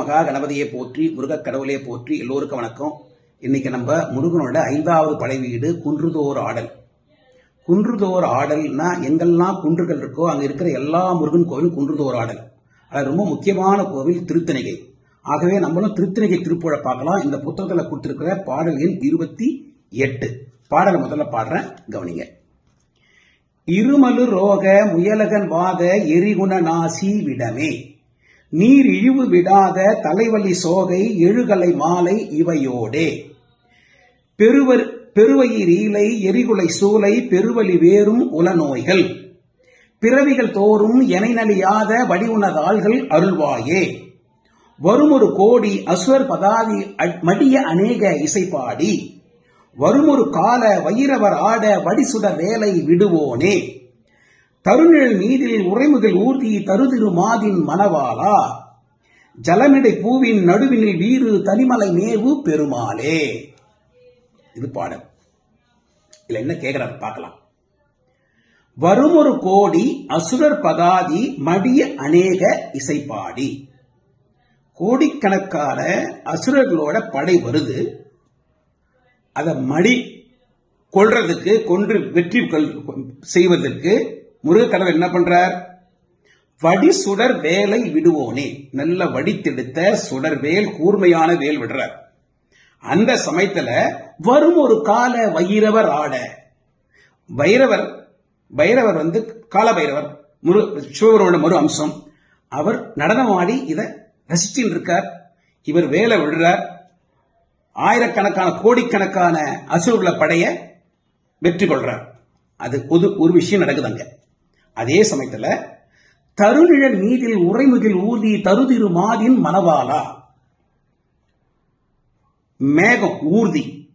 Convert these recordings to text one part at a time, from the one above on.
மகா கணபதியை போற்றி முருகக் கடவுளே போற்றி எல்லோருக்கும் வணக்கம். இன்னைக்கு நம்ம முருகனோட ஐந்தாவது படை வீடு குன்றுதோர் ஆடல். குன்றுதோர் ஆடல்னா எங்கெல்லாம் குன்றுகள் இருக்கோ அங்கே இருக்கிற எல்லா முருகன் கோவிலும் குன்றுதோர் ஆடல். அது ரொம்ப முக்கியமான கோவில் திருத்தணிகை. ஆகவே நம்மளும் திருத்தணிகை திருப்புழை பார்க்கலாம். இந்த புத்தகத்தில் கொடுத்துருக்கிற பாடல் எண் இருபத்தி எட்டு. பாடலை முதல்ல பாடுறேன் கவனிங்க. இருமலு ரோக முயலகன் வாத எரிகுண நாசி விடமே. நீர் இழிவு விடாத தலைவலி சோகை எழுகலை மாலை இவையோடே. பெருவர் பெருவயிர் ஈலை எரிகுலை சூலை பெருவலி வேறும் உலநோய்கள். பிறவிகள் தோறும் எனைநலியாத வடிவுணதாள்கள் அருள்வாயே. வருமொரு கோடி அசுவர் பதாதி மடிய அநேக இசைப்பாடி. வருமொரு கால வைரவர் ஆட வடிசுட வேலை விடுவோனே. தருநிழல் நீரில் உறைமுதல் ஊர்தி தருதிரு மாதின் மணவாளா? ஜலமிடை பூவின் நடுவினில் வீறு தனிமலை மேவு பெருமாளே. இது பாடல். இதுல என்ன கேட்கிறார் பார்க்கலாம். வரும் ஒரு கோடி அசுரர் பதாதி மடிய அநேக இசைப்பாடி. கோடிக்கணக்கான அசுரர்களோட படை வருது. அதை மடி கொள்றதுக்கு கொன்று வெற்றி கொள்- செய்வதற்கு முருகக்கடவுள் என்ன பண்றார்? வடி சுடர் வேலை விடுவோனே. நல்ல வடித்தெடுத்த சுடர் வேல் கூர்மையான வேல் விடுறார். அந்த சமயத்துல வரும் ஒரு கால வைரவர் ஆட. வைரவர் பைரவர் வந்து கால பைரவர் முரு சிவபெருமோட மறு அம்சம். அவர் நடனமாடி இதை ரசிச்சுட்டு இருக்கார். இவர் வேலை விடுறார். ஆயிரக்கணக்கான கோடிக்கணக்கான அசுரர்களை படைய வெற்றி கொள்றார். அது ஒரு ஒரு விஷயம் நடக்குதுங்க அதே சமயத்துல தருநிழல் மீதில் உறைமுகில் ஊதி தருதிரு மாதின் மணவாளா. மேகம் ஊர்தி.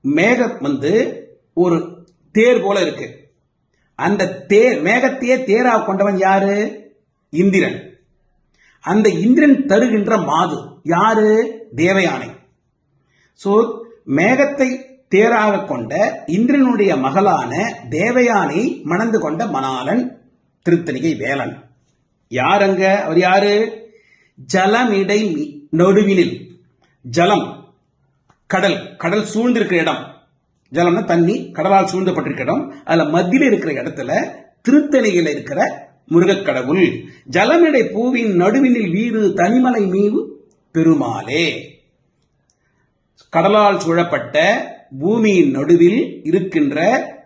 மேகம் வந்து ஒரு தேர் போல இருக்கு. அந்த தேர் மேகத்தையே தேரா கொண்டவன் யாரு? இந்திரன். அந்த இந்திரன் தருகின்ற மாது யாரு? தேவயானை. சோ மேகத்தை தேராக கொண்ட இந்திரனுடைய மகளான தேவயானை மணந்து கொண்ட மணாளன் திருத்தணிகை வேலன். யார் அங்க அவர் யாரு? ஜலமிடை நடுவினில். ஜலம். கடல். கடல் சூழ்ந்திருக்கிற இடம். ஜலம்னா தண்ணி கடலால் சூழ்ந்தப்பட்டிருக்கிற இடம். அதுல மத்தியில் இருக்கிற இடத்துல திருத்தணிகையில் இருக்கிற முருகக் கடவுள். ஜலமிடை பூவின் நடுவினில் வீறு தனிமலை மீவு பெருமாளே. கடலால் சூழப்பட்ட பூமியின் நடுவில் இருக்கின்ற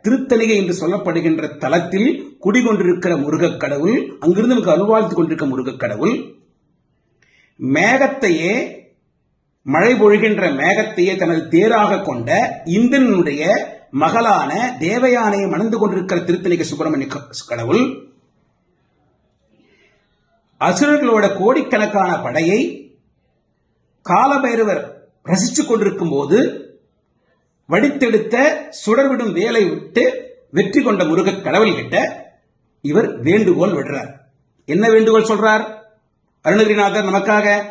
திருத்தணிகை என்று சொல்லப்படுகின்ற தலத்தில் குடிகொண்டிருக்கிற முருகக் கடவுள் அங்கிருந்து நமக்கு அருள்வாழ்த்து கொண்டிருக்க முருகக் கடவுள் மேகத்தையே மழை பொழிகின்ற மேகத்தையே தனது தேராக கொண்ட இந்திரனுடைய மகளான தேவயானையை மணந்து கொண்டிருக்கிற திருத்தணிகை சுப்பிரமணிய கடவுள் அசுரர்களோட கோடிக்கணக்கான படையை காலபைரவர் ரசித்துக் கொண்டிருக்கும் போது வடித்தெடுத்த சுடர்விடும் வேலை விட்டு வெற்றி கொண்ட முருகக் கடவுள்கிட்ட இவர் வேண்டுகோள் விடுறார். என்ன வேண்டுகோள் சொல்றார்? அருணகிரிநாதர் நமக்காக.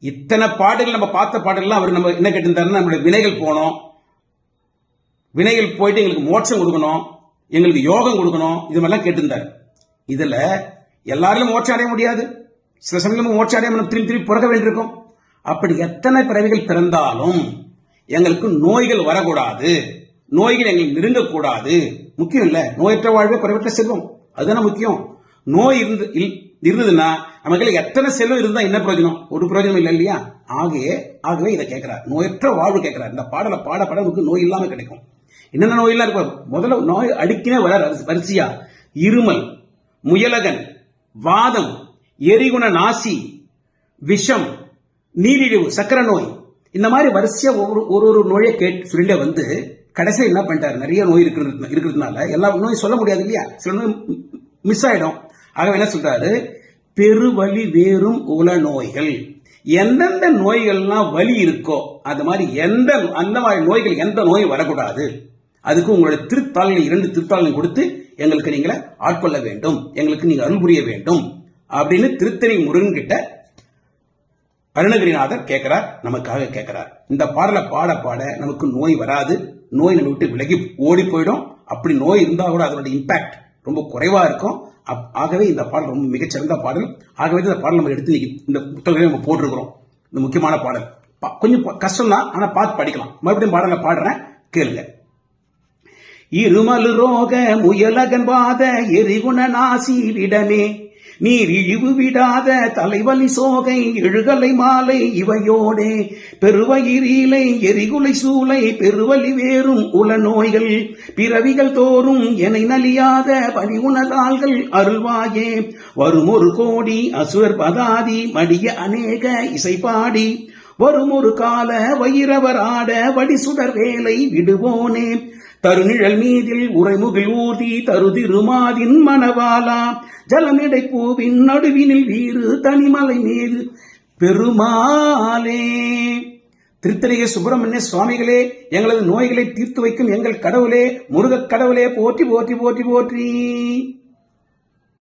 இத்தனை பாடல்கள் நம்ம பார்த்த பாடல்லாம் அவர் நம்ம என்ன கேட்டிருந்தாருன்னா நம்மளுடைய வினைகள் போனோம். வினைகள் போயிட்டு எங்களுக்கு மோட்சம் கொடுக்கணும். எங்களுக்கு யோகம் கொடுக்கணும். இது மாதிரிலாம் கேட்டிருந்தார். இதுல எல்லாரிலும் மோட்சம் அடைய முடியாது. சில சமயம் மோட்சம் அடைய நம்ம திரும்பி திரும்பி பிறக்க வேண்டியிருக்கும். அப்படி எத்தனை பிறவிகள் பிறந்தாலும் எங்களுக்கு நோய்கள் வரக்கூடாது. நோய்கள் எங்களுக்கு நெருங்கக்கூடாது. முக்கியம் இல்லை. நோயற்ற வாழ்வே குறைவற்ற செல்வம். அதுதானே முக்கியம். நோய் இருந்து இல்- இருந்ததுன்னா நமக்கு எத்தனை செல்வம் இருந்தால் என்ன பிரயோஜனம்? ஒரு பிரயோஜனம் இல்லை இல்லையா? ஆகவே ஆகவே இதை கேட்கிறார். நோயற்ற வாழ்வு கேட்கிறார். இந்த பாடலை பாட பாட நமக்கு நோய் இல்லாமல் கிடைக்கும். என்னென்ன நோயெல்லாம் இருக்கும் முதல்ல நோய் அடுக்கினே வர வரிசையா? இருமல் முயலகன் வாதம் எரிகுண நாசி விஷம் நீரிழிவு சக்கரை நோய் இந்த மாதிரி வரிசையா ஒவ்வொரு ஒரு ஒரு நோயை கேட்டு சொல்லிட்டே வந்து கடைசியில் என்ன பண்ணிட்டாரு? நிறைய நோய் இருக்கிறது இருக்கிறதுனால எல்லா நோயும் சொல்ல முடியாது இல்லையா? சில நோய் மிஸ் ஆயிடும். ஆகவே என்ன சொல்றாரு? பெருவலி வேறும் உல நோய்கள். எந்தெந்த நோய்கள்லாம் வலி இருக்கோ அது மாதிரி எந்த அந்த மாதிரி நோய்கள் எந்த நோயும் வரக்கூடாது. அதுக்கு உங்களுடைய திருத்தாள்களை இரண்டு திருத்தாள்கள் கொடுத்து எங்களுக்கு நீங்களை ஆட்கொள்ள வேண்டும். எங்களுக்கு நீங்க அருள் புரிய வேண்டும். அப்படின்னு திருத்தணி முருகன் கிட்ட அருணகிரிநாதர் கேட்கிறார் நமக்காக கேட்கிறார். இந்த பாடலை பாட பாட நமக்கு நோய் வராது. நோய் நம்ம விட்டு விலகி ஓடி போயிடும். அப்படி நோய் இருந்தால் கூட அதனுடைய இம்பாக்ட் ரொம்ப குறைவாக இருக்கும். அப்- ஆகவே இந்த பாடல் ரொம்ப மிகச்சிறந்த பாடல். ஆகவே இந்த பாடல் நம்ம எடுத்து இந்த புத்தகத்தை நம்ம போட்டிருக்கிறோம். இந்த முக்கியமான பாடல். பா- கொஞ்சம் கஷ்டம் தான் ஆனால் பார்த்து படிக்கலாம். மறுபடியும் பாடலை பாடுறேன். கேளுங்க. இருமல் ரோக முயலகன் வாத எரிகுண நாசி விடமே. நீர் இழிவு விடாத தலைவலி சோகை எழுகலை மாலை இவையோடே. பெருவயிரீலை எரிகுலை சூளை பெருவலி வேறும் உல நோய்கள் பிறவிகள் தோறும் என நலியாத பணிவுணராள்கள் அருள்வாயே. வரும் ஒரு கோடி அசுவர் பதாதி மடிய அநேக இசைப்பாடி. வரும் ஒரு கால வைரவர் ஆட வடிசுடர் வேலை விடுவோனே. தருநிழல் மீதில் உரைமுகில் ஊர்தி தருதிருமாதின் மணவாலா ஜலமிடை பூவின் நடுவினில் வீறு தனிமலை மீது பெருமாளே. திருத்தணிகை சுப்பிரமணிய சுவாமிகளே எங்களது நோய்களை தீர்த்து வைக்கும் எங்கள் கடவுளே முருகக் கடவுளே போற்றி போற்றி போற்றி போற்றி.